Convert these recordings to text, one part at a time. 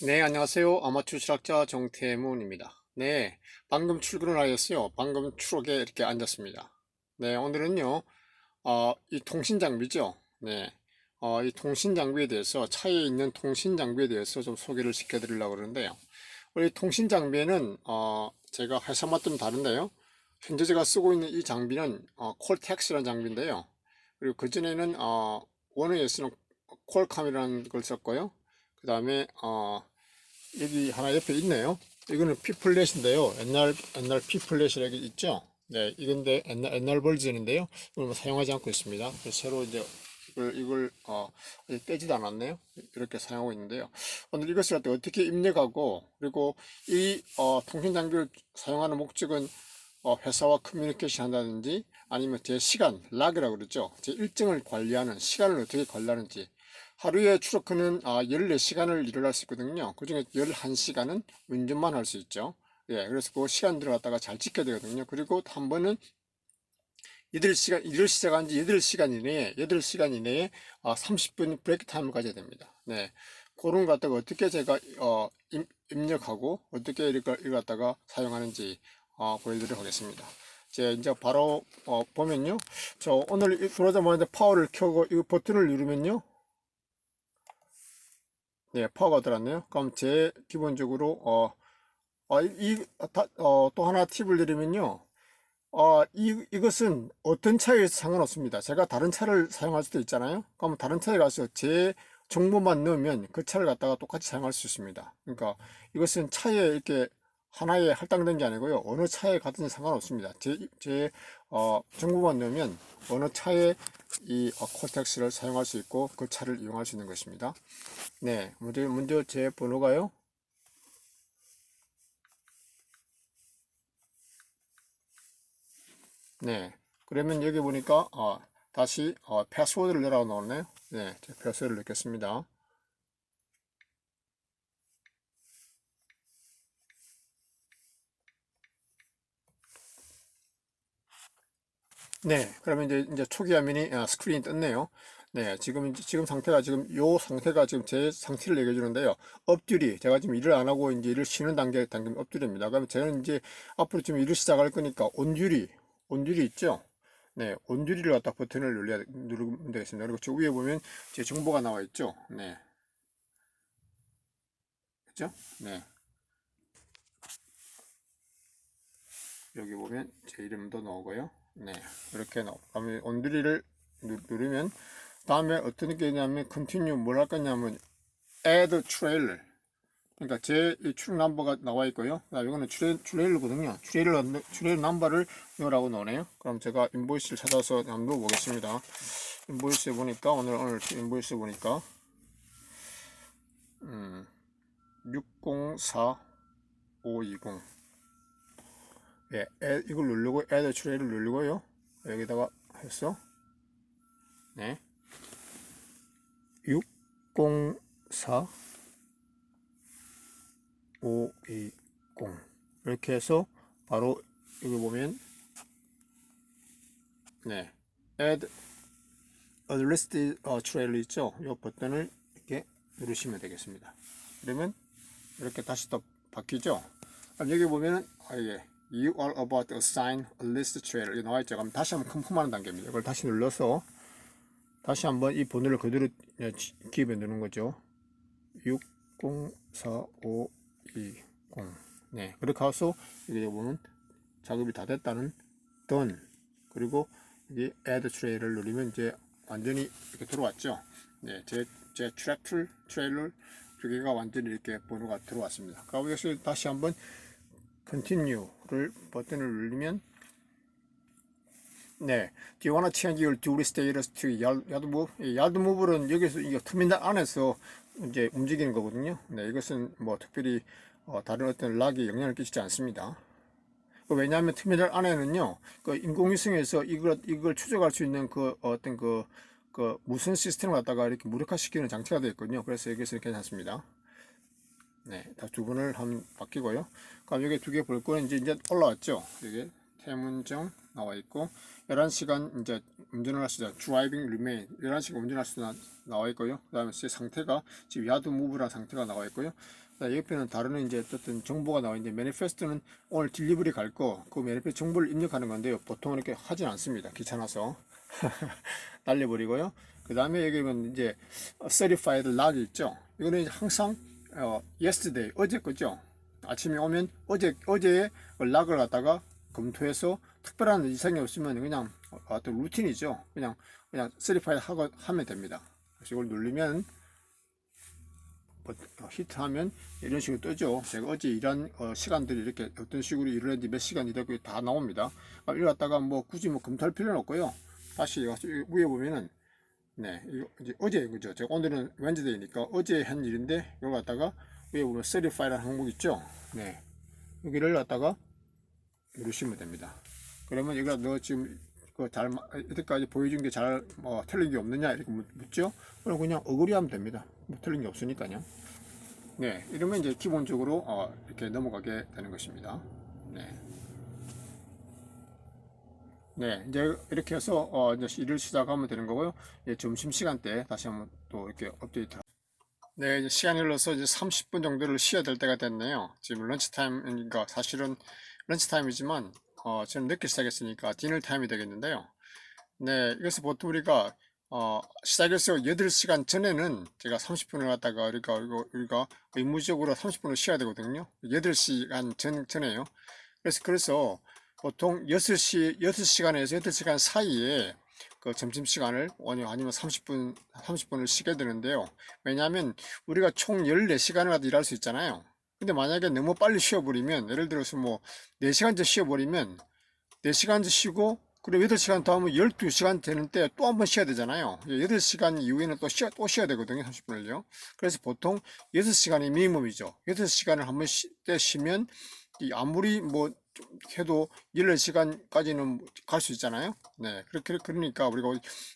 네, 안녕하세요. 아마추어 추락자 정태문입니다. 네, 방금 출근을 하였어요. 방금 추록에 이렇게 앉았습니다. 네, 오늘은요, 어, 이 통신 장비죠. 네, 어, 이 통신 장비에 대해서, 차에 있는 통신 장비에 대해서 좀 소개를 시켜드리려고 그러는데요. 우리 통신 장비에는, 어, 제가 회사마다 좀 다른데요. 현재 제가 쓰고 있는 이 장비는, 어, 콜텍스라는 장비인데요. 그리고 그 전에는, 어, 원웨이에서는 콜캄이라는 걸 썼고요. 그 다음에 어 여기 하나 옆에 있네요. 이거는 피플렛인데요. 옛날 옛날 피플렛이라고 있죠. 네, 이건데 옛날 옛날 버전인데요. 이걸 뭐 사용하지 않고 있습니다. 새로 이제 이걸 이걸 어 떼지도 않았네요. 이렇게 사용하고 있는데요. 오늘 이것을 어떻게 입력하고 그리고 이 어, 통신 장비를 사용하는 목적은 어, 회사와 커뮤니케이션 한다든지 아니면 제 시간, 락이라고 그러죠. 제 일정을 관리하는 시간을 어떻게 관리하는지 하루에 추락하는 아, 14시간을 일을 할 수 있거든요. 그 중에 11시간은 운전만 할 수 있죠. 예, 그래서 그 시간 들어갔다가 잘 지켜야 되거든요. 그리고 한 번은 8시간, 일을 시작한 지 8시간 이내에, 8시간 이내에 아, 30분 브레이크 타임을 가져야 됩니다. 네. 그런 거 갖다가 어떻게 제가, 어, 임, 입력하고 어떻게 이걸, 갖다가 사용하는지, 어, 보여드리도록 하겠습니다. 제 이제 바로, 어, 보면요. 저 오늘 들어오자마자 파워를 켜고 이 버튼을 누르면요. 네, 파워가 들어왔네요. 그럼 제 기본적으로 어, 어, 이, 다, 어, 또 하나 팁을 드리면요. 어, 이, 이것은 어떤 차에서 상관없습니다. 제가 다른 차를 사용할 수도 있잖아요. 그럼 다른 차에 가서 제 정보만 넣으면 그 차를 갖다가 똑같이 사용할 수 있습니다. 그러니까 이것은 차에 이렇게 하나에 할당된 게 아니고요. 어느 차에 가든지 상관없습니다. 제, 제 어, 정보만 넣으면 어느 차에 이 어, 코텍스를 사용할 수 있고 그 차를 이용할 수 있는 것입니다. 네, 먼저, 먼저 제 번호가요. 네, 그러면 여기 보니까 어, 다시 어, 패스워드를 넣으라고 나오네요. 네, 제 패스워드를 넣겠습니다. 네, 그러면 이제, 이제 초기 화면이 아, 스크린이 떴네요. 네, 지금, 지금 상태가 지금 요 상태가 지금 제 상태를 얘기해 주는데요. 엎드리, 제가 지금 일을 안 하고 이제 일을 쉬는 단계, 단계 엎드립니다. 그러면 저는 이제 앞으로 지금 일을 시작할 거니까 온듀리, 온듀리 있죠? 네, 온듀리를 갖다 버튼을 눌러야, 누르면 되겠습니다. 그리고 저 위에 보면 제 정보가 나와 있죠? 네. 그죠? 네. 여기 보면 제 이름도 나오고요. 네, 이렇게 온두리를 누- 누르면 다음에 어떤 게 있냐면 continue 뭘할 거냐면 add trailer. 그러니까 제이 출력 넘버가 나와 있고요. 그 이거는 트레일, 트레일러거든요. 트레일러 트레일 넘버를 넣으라고 나오네요. 그럼 제가 인보이스를 찾아서 한번 넣어보겠습니다. 인보이스 보니까 오늘 오늘 인보이스 보니까 음, 604520 예, 애- 이걸 누르고 add 트레이를 누르고요. 여기다가 했어. 네. 604 520 이렇게 해서 바로 여기 보면 네. add a list 어, 트레일 있죠? 이 버튼을 이렇게 누르시면 되겠습니다. 그러면 이렇게 다시 또 바뀌죠? 여기 보면은 아, 이게 You are about to assign a list trailer 이게 나와 있죠. 그럼 다시 한번 컨펌하는 단계입니다. 이걸 다시 눌러서 다시 한번 이 번호를 그대로 지- 기입해 넣는 거죠. 604520 네, 그렇게 해서 여기 보면 작업이 다 됐다는 done 그리고 여기 add trailer를 누르면 이제 완전히 이렇게 들어왔죠. 네, 제, 제 트랙 트레일러 두 개가 완전히 이렇게 번호가 들어왔습니다. 그럼 여기서 다시 한번 continue를 버튼을 누르면 네, do you wanna change your duty status to yard, move? 이 yard move는 여기서 이게 터미널 안에서 이제 움직이는 거거든요. 네, 이것은 뭐 특별히 어, 다른 어떤 락에 영향을 끼치지 않습니다. 그 왜냐하면 터미널 안에는요, 그 인공위성에서 이걸 이걸 추적할 수 있는 그 어떤 그, 그 무선 시스템을 갖다가 이렇게 무력화시키는 장치가 되어 있거든요. 그래서 여기서 괜찮습니다. 네, 다 두 번을 한 바뀌고요. 그럼 여기 두 개 볼 거는 이제 이제 올라왔죠. 여기 태문정 나와 있고 11시간 이제 운전을 할 수 있다. 드라이빙 리메인 11시간 운전할 수 있다 나와 있고요. 그다음에 제 상태가 지금 야드 무브라는 상태가 나와 있고요. 자, 옆에는 다른 이제 어떤 정보가 나와 있는데 매니페스트는 오늘 딜리버리 갈 거 그 매니페스트 정보를 입력하는 건데요. 보통 이렇게 하진 않습니다. 귀찮아서 날려버리고요. 그 다음에 여기 보면 이제 certified log 있죠. 이거는 이제 항상 어, yesterday 어제 거죠. 아침에 오면 어제 어제의 그 락을 갖다가 검토해서 특별한 이상이 없으면 그냥 어떤 루틴이죠. 그냥 그냥 certified 하고 하면 됩니다. 그래서 이걸 누르면 어, 히트하면 이런 식으로 뜨죠. 제가 어제 일한 어, 시간들이 이렇게 어떤 식으로 일을 했는지 몇 시간 일했고 다 나옵니다. 아, 이걸 갖다가 뭐 굳이 뭐 검토할 필요는 없고요. 다시 위에 보면은 네 이제 어제 그죠. 제가 오늘은 웬즈데이니까 어제 한 일인데 이걸 갖다가 위에 보면 certify라는 항목 있죠. 네 여기를 갖다가 누르시면 됩니다. 그러면 여기가 너 지금 그잘 이때까지 보여준 게 잘 뭐 틀린 게 없느냐 이렇게 묻- 묻죠. 그럼 그냥 어그리하면 됩니다. 뭐 틀린 게 없으니까요. 네, 이러면 이제 기본적으로 어, 이렇게 넘어가게 되는 것입니다. 네. 네, 이제 이렇게 해서 어, 이제 일을 시작하면 되는 거고요. 이제 점심 시간 때 다시 한번 또 이렇게 업데이트. 네, 이제 시간이 흘러서 이제 30분 정도를 쉬어야 될 때가 됐네요. 지금 런치 타임이니까 사실은 런치 타임이지만 어, 저는 늦게 시작했으니까 디너 타임이 되겠는데요. 네, 이것을 보통 우리가 어, 시작해서 8시간 전에는 제가 30분을 갖다가 우리가 우리가, 우리가 의무적으로 30분을 쉬어야 되거든요. 8시간 전 전에요. 그래서 그래서 보통 6시 6시간에서 8시간 사이에 그 점심 시간을 아니면 30분 30분을 쉬게 되는데요. 왜냐하면 우리가 총 14시간을 일할 수 있잖아요. 근데 만약에 너무 빨리 쉬어버리면 예를 들어서 뭐 4시간째 쉬어버리면 4시간째 쉬고 그리고 8시간 더 하면 12시간 되는 때 또 한 번 쉬어야 되잖아요. 8시간 이후에는 또 쉬어, 또 쉬어야 되거든요. 30분을요. 그래서 보통 6시간이 미니멈이죠. 6시간을 한 번 때 쉬면 이 아무리 뭐좀 해도 14시간까지는 갈 수 있잖아요. 네. 그렇게, 그러니까 우리가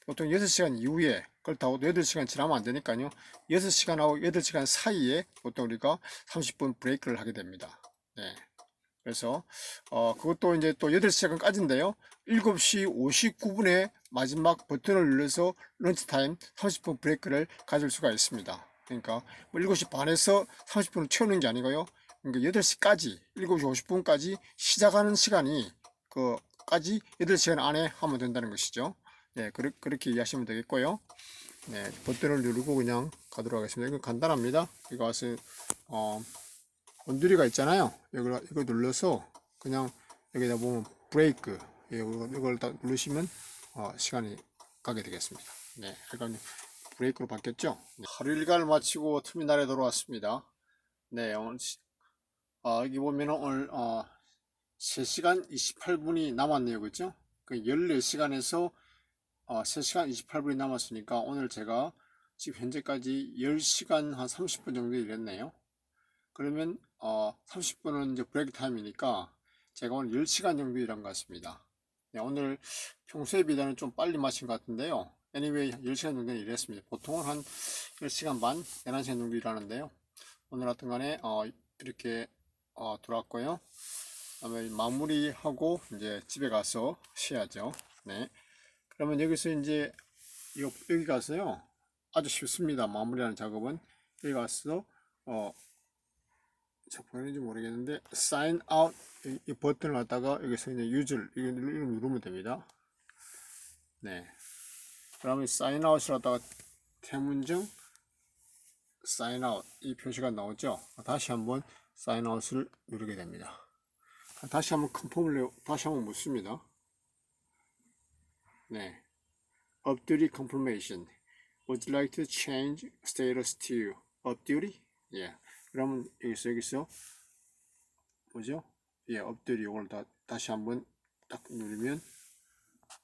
보통 6시간 이후에 그렇다고 8시간 지나면 안 되니까요. 6시간하고 8시간 사이에 보통 우리가 30분 브레이크를 하게 됩니다. 네. 그래서 어 그것도 이제 또 8시간까지인데요. 7시 59분에 마지막 버튼을 눌러서 런치 타임 30분 브레이크를 가질 수가 있습니다. 그러니까 뭐 7시 반에서 30분을 채우는 게 아니고요. 그러니까 8시까지 7시 50분까지 시작하는 시간이 그까지 8시간 안에 하면 된다는 것이죠. 네, 그렇게, 그렇게 이해하시면 되겠고요. 네, 버튼을 누르고 그냥 가도록 하겠습니다. 이거 간단합니다. 이거 와서 어 원두리가 있잖아요. 이걸 이거 눌러서 그냥 여기다 보면 브레이크 이걸, 이걸 딱 누르시면 어, 시간이 가게 되겠습니다. 네, 이건 브레이크로 바뀌었죠. 네, 하루 일과를 마치고 터미널에 돌아왔습니다. 네, 오늘 시- 어, 여기 보면은 오늘 어, 3시간 28분이 남았네요. 그죠? 그 14시간에서 어, 3시간 28분이 남았으니까 오늘 제가 지금 현재까지 10시간 한 30분 정도 일했네요. 그러면 어 30분은 이제 브레이크 타임이니까 제가 오늘 10시간 정도 일한 것 같습니다. 네, 오늘 평소에 비해서는 좀 빨리 마친 것 같은데요. anyway 10시간 정도 일했습니다. 보통은 한 10시간 반, 11시간 정도 일하는데요. 오늘 같은 간에 어 이렇게 어 들어왔고요. 그다음에 마무리하고 이제 집에 가서 쉬어야죠. 네. 그러면 여기서 이제 요- 여기 가서요. 아주 쉽습니다. 마무리하는 작업은 여기 가서 어 자, 보이는지 모르겠는데 sign out 이, 이 버튼을 갖다가 여기서 이제 유즈를 이거 누르면 됩니다. 네. 그러면 sign out을 갖다가 태문정 sign out 이 표시가 나오죠. 다시 한번 out을 누르게 됩니다. 다시 한번 컨펌을 내- 다시 한번 묻습니다. 네. Duty confirmation. Would you like to change status to duty? 예. 그러면 여기서 여기서 뭐죠? 예, 업들이 이걸 다 다시 한번 딱 누르면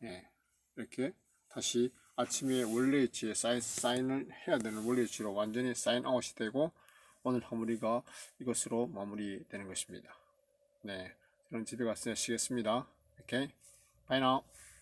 예, 이렇게 다시 아침에 원래 위치에 사인, 사인을 해야 되는 원래 위치로 완전히 사인 아웃이 되고 오늘 마무리가 이것으로 마무리되는 것입니다. 네, 그럼 집에 가서 쉬겠습니다. 오케이, 바이 나우.